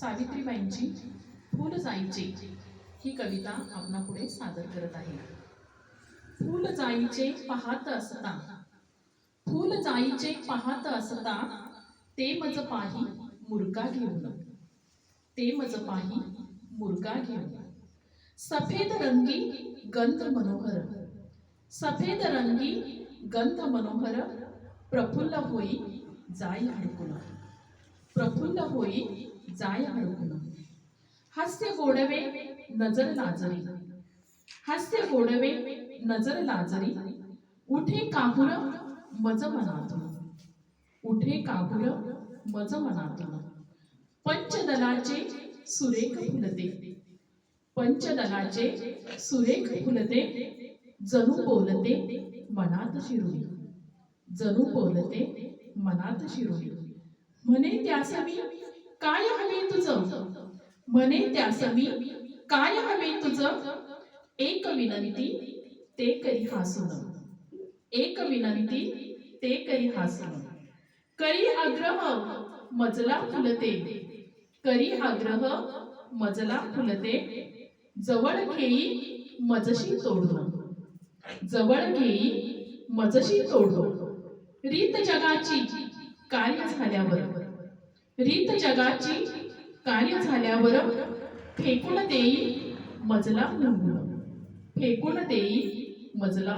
सावित्रीबाईंची फूल जाईचे ही कविता आपणापुढे सादर करत आहे. फूल जाईचे पाहत असता फूल जाईचे पाहत असता ते मज पाही मुरगा घेऊन. ते मज पाही मुरगा घेऊन. सफेद रंगी गंध मनोहर सफेद रंगी गंध मनोहर प्रफुल्ल होई जाई अडकुला. प्रफुल्ल होई जाय हडकुन हास्य गोडवे नजर लाजरी. हास्य गोडवे नजर लाजरी. उठे काहुर मज मनातून. उठे काहुर मज मनातून. पंचदलाचे सुरेख फुलते. पंचदलाचे सुरेख फुलते. जणू बोलते मनात शिरुडी जणू बोलते मनात शिरुडी म्हणे त्यासवी काय हवे तुझं? म्हणे त्यासवी काय हवे तुझं? एक विनंती ते करी हसून एक विनंती ते करी हसून करी आग्रह मजला फुलते. करी आग्रह मजला फुलते. जवळ घेई मजशी तोडून जवळ घेई मजशी तोडो रीत जगाची कार्य झाल्यावर. रीत जगाची कार्य झाल्यावर फेकून देई मजला फेकून देई मजला